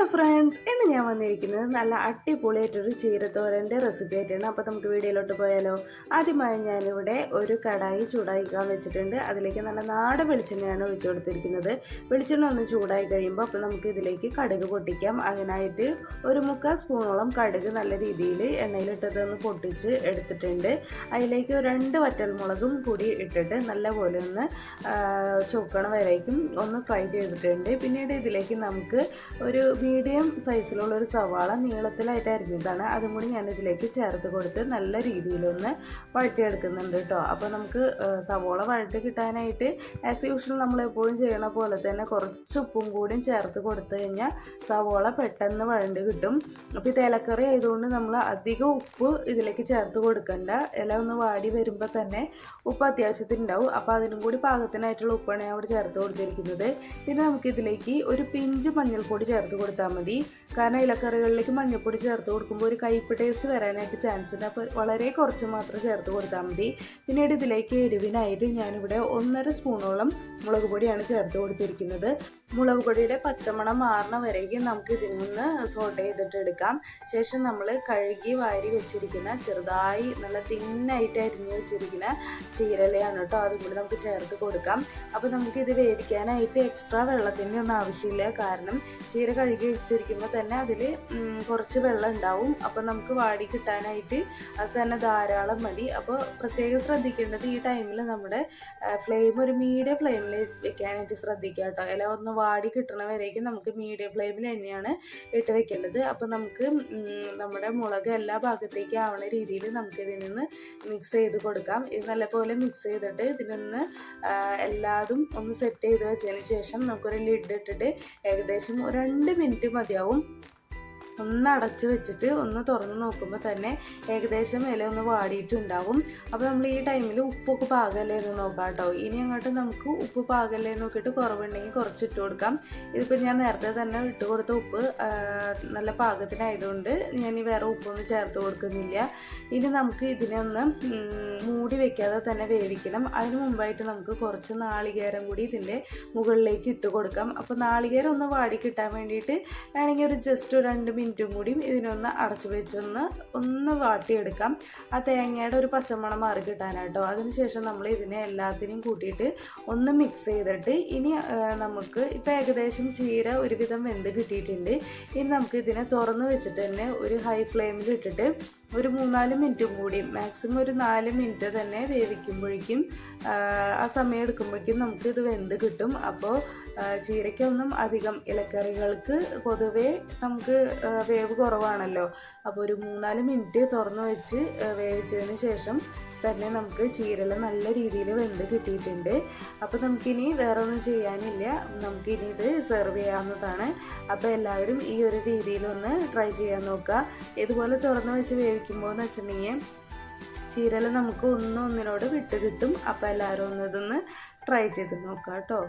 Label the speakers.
Speaker 1: Hello friends ഇന്ന് ഞാൻ വന്നിരിക്കുന്നത് നല്ല അടിപൊളിയായിട്ടൊരു ചീരത്തോരന്റെ റെസിപ്പി ആയിട്ടാണ്. അപ്പോൾ നമുക്ക് വീഡിയോയിലോട്ട് പോയാലോ? ആദ്യമായി ഞാനിവിടെ ഒരു കടായി ചൂടായിക്കാൻ വെച്ചിട്ടുണ്ട്. അതിലേക്ക് നല്ല നാടൻ വെളിച്ചെണ്ണയാണ് ഒഴിച്ചു കൊടുത്തിരിക്കുന്നത്. വെളിച്ചെണ്ണ ഒന്ന് ചൂടായി കഴിയുമ്പോൾ അപ്പോൾ നമുക്ക് ഇതിലേക്ക് കടുക് പൊട്ടിക്കാം. അതിനായിട്ട് ഒരു മുക്കാൽ സ്പൂണോളം കടുക് നല്ല രീതിയിൽ എണ്ണയിലിട്ടതൊന്ന് പൊട്ടിച്ച് എടുത്തിട്ടുണ്ട്. അതിലേക്ക് രണ്ട് വറ്റൽമുളകും കൂടി ഇട്ടിട്ട് നല്ലപോലെ ഒന്ന് ചുവക്കണ വരേക്കും ഒന്ന് ഫ്രൈ ചെയ്തിട്ടുണ്ട്. പിന്നീട് ഇതിലേക്ക് നമുക്ക് ഒരു മീഡിയം സൈസിലുള്ള ഒരു സവാള നീളത്തിലായിട്ട് അരിഞ്ഞതാണ് അതും കൂടി ഞാൻ ഇതിലേക്ക് ചേർത്ത് കൊടുത്ത് നല്ല രീതിയിലൊന്ന് വഴറ്റിയെടുക്കുന്നുണ്ട് കേട്ടോ. അപ്പോൾ നമുക്ക് സവാള വഴറ്റി കിട്ടാനായിട്ട് ആസ് യൂഷ്വൽ നമ്മൾ എപ്പോഴും ചെയ്യണ പോലെ തന്നെ കുറച്ച് ഉപ്പും കൂടിയും ചേർത്ത് കൊടുത്തു കഴിഞ്ഞാൽ സവാള പെട്ടെന്ന് വഴണ്ട് കിട്ടും. അപ്പോൾ ഈ ഇലക്കറി ആയതുകൊണ്ട് നമ്മൾ അധികം ഉപ്പ് ഇതിലേക്ക് ചേർത്ത് കൊടുക്കണ്ട. ഇല ഒന്ന് വാടി വരുമ്പോൾ തന്നെ ഉപ്പ് അത്യാവശ്യത്തിന് ഉണ്ടാവും. അപ്പോൾ അതിനും കൂടി പാകത്തിനായിട്ടുള്ള ഉപ്പാണ് ഞാൻ അവിടെ ചേർത്ത് കൊടുത്തിരിക്കുന്നത്. പിന്നെ നമുക്കിതിലേക്ക് ഒരു പിഞ്ച് മഞ്ഞൾപ്പൊടി ചേർത്ത് കൊടുത്താൽ മതി കാരണം ഇലക്കറികളിലേക്ക് മഞ്ഞൾപ്പൊടി ചേർത്ത് കൊടുക്കുമ്പോൾ ഒരു കയ്പ്പ് ടേസ്റ്റ് വരാനായിട്ട് ചാൻസ് ഉണ്ട്. അപ്പോൾ വളരെ കുറച്ച് മാത്രം ചേർത്ത് കൊടുത്താൽ മതി. പിന്നീട് ഇതിലേക്ക് എരിവിനായിട്ട് ഞാനിവിടെ ഒന്നര സ്പൂണോളം മുളക് പൊടിയാണ് ചേർത്ത് കൊടുത്തിരിക്കുന്നത്. മുളക് പൊടിയുടെ പച്ചമണം മാറണ വരേക്കും നമുക്ക് ഇതിൽ നിന്ന് സോട്ട് ചെയ്തിട്ട് എടുക്കാം. ശേഷം നമ്മൾ കഴുകി വാരി വെച്ചിരിക്കുന്ന ചെറുതായി നല്ല തിന്നായിട്ട് അരിഞ്ഞ് വെച്ചിരിക്കുന്ന ചീരലയാണ് കേട്ടോ. അതും കൂടി നമുക്ക് ചേർത്ത് കൊടുക്കാം. അപ്പോൾ നമുക്ക് ഇത് വേവിക്കാനായിട്ട് എക്സ്ട്രാ വെള്ളത്തിന്റെ ഒന്നും ആവശ്യമില്ല. കാരണം ചീര കഴുകി വെച്ചിരിക്കുമ്പോൾ തന്നെ അതിൽ കുറച്ച് വെള്ളം ഉണ്ടാവും. അപ്പോൾ നമുക്ക് വാടി കിട്ടാനായിട്ട് അത് തന്നെ ധാരാളം മതി. അപ്പോൾ പ്രത്യേകം ശ്രദ്ധിക്കേണ്ടത് ഈ ടൈമിൽ നമ്മുടെ ഫ്ലെയിം ഒരു മീഡിയം ഫ്ലെയിമിൽ വെക്കാനായിട്ട് ശ്രദ്ധിക്കുക കേട്ടോ. ഇല ഒന്ന് വാടി കിട്ടണ നമുക്ക് മീഡിയം ഫ്ലെയിമിൽ തന്നെയാണ് ഇട്ട് വെക്കേണ്ടത്. അപ്പോൾ നമുക്ക് നമ്മുടെ മുളക് എല്ലാ ഭാഗത്തേക്കും ആവുന്ന രീതിയിൽ നമുക്കിതിൽ നിന്ന് മിക്സ് ചെയ്ത് കൊടുക്കാം. ഇത് നല്ലപോലെ മിക്സ് ചെയ്തിട്ട് ഇതിനൊന്ന് എല്ലാതും ഒന്ന് സെറ്റ് ചെയ്ത് വെച്ചതിന് ശേഷം നമുക്കൊരു ലിഡ് ഇട്ടിട്ട് ഏകദേശം രണ്ട് മിനിറ്റ് മതിയാവും. ഒന്ന് അടച്ച് വെച്ചിട്ട് ഒന്ന് തുറന്ന് നോക്കുമ്പോൾ തന്നെ ഏകദേശം ഇല ഒന്ന് വാടിയിട്ടുണ്ടാവും. അപ്പോൾ നമ്മൾ ഈ ടൈമിൽ ഉപ്പൊക്കെ പാകല്ലേ എന്ന് നോക്കാം കേട്ടോ ഇനി അങ്ങോട്ട് നമുക്ക് ഉപ്പ് പാകല്ലേ നോക്കിയിട്ട് കുറവുണ്ടെങ്കിൽ കുറച്ച് ഇട്ട് കൊടുക്കാം. ഇതിപ്പോൾ ഞാൻ നേരത്തെ തന്നെ ഇട്ട് കൊടുത്ത ഉപ്പ് നല്ല പാകത്തിനായതുകൊണ്ട് ഞാൻ ഈ വേറെ ഉപ്പൊന്നും ചേർത്ത് കൊടുക്കുന്നില്ല. ഇനി നമുക്ക് ഇതിനെ ഒന്ന് മൂടി വെക്കാതെ തന്നെ വേവിക്കണം. അതിന് മുമ്പായിട്ട് നമുക്ക് കുറച്ച് നാളികേരം കൂടി ഇതിന്റെ മുകളിലേക്ക് ഇട്ട് കൊടുക്കാം. അപ്പോൾ നാളികേരം ഒന്ന് വാടി കിട്ടാൻ വേണ്ടിയിട്ട് വേണമെങ്കിൽ ഒരു ജസ്റ്റ് രണ്ട് മിനിറ്റും കൂടിയും ഇതിനൊന്ന് അടച്ചു വെച്ചൊന്ന് ഒന്ന് വാട്ടിയെടുക്കാം. ആ തേങ്ങയുടെ ഒരു പച്ചമണം മാറി കിട്ടാനായിട്ടോ അതിനുശേഷം നമ്മൾ ഇതിനെ എല്ലാത്തിനെയും കൂട്ടിയിട്ട് ഒന്ന് മിക്സ് ചെയ്തിട്ട് ഇനി നമുക്ക് ഇപ്പോൾ ഏകദേശം ചീര ഒരുവിധം വെന്ത് കിട്ടിയിട്ടുണ്ട്. ഇനി നമുക്ക് ഇതിനെ തുറന്ന് വെച്ചിട്ട് തന്നെ ഒരു ഹൈ ഫ്ലെയിമിൽ ഇട്ടിട്ട് ഒരു മൂന്നാൽ മിനിറ്റും കൂടി മാക്സിമം ഒരു നാല് മിനിറ്റ് തന്നെ വേവിക്കുമ്പോഴേക്കും ആ സമയം എടുക്കുമ്പോഴേക്കും നമുക്ക് ഇത് വെന്ത് കിട്ടും. അപ്പോൾ ചീരയ്ക്കൊന്നും അധികം ഇലക്കറികൾക്ക് പൊതുവേ നമുക്ക് വേവ് കുറവാണല്ലോ. അപ്പോൾ ഒരു മൂന്നാൽ മിനിറ്റ് തുറന്നു വെച്ച് വേവിച്ചതിന് ശേഷം തന്നെ നമുക്ക് ചീരൽ നല്ല രീതിയിൽ വെന്ത് കിട്ടിയിട്ടുണ്ട്. അപ്പോൾ നമുക്കിനി വേറെ ഒന്നും ചെയ്യാനില്ല. നമുക്കിനി ഇത് സെർവ് ചെയ്യാവുന്നതാണ്. അപ്പോൾ എല്ലാവരും ഈ ഒരു രീതിയിലൊന്ന് ട്രൈ ചെയ്യാൻ നോക്കുക. ഇതുപോലെ തുറന്ന് വെച്ച് വേവിക്കുമ്പോൾ എന്ന് വെച്ചിട്ടുണ്ടെങ്കിൽ ചീരൽ നമുക്ക് ഒന്നും ഒന്നിനോട് വിട്ട് കിട്ടും. അപ്പോൾ എല്ലാവരും ഒന്നിതൊന്ന് ട്രൈ ചെയ്ത് നോക്കാം കേട്ടോ.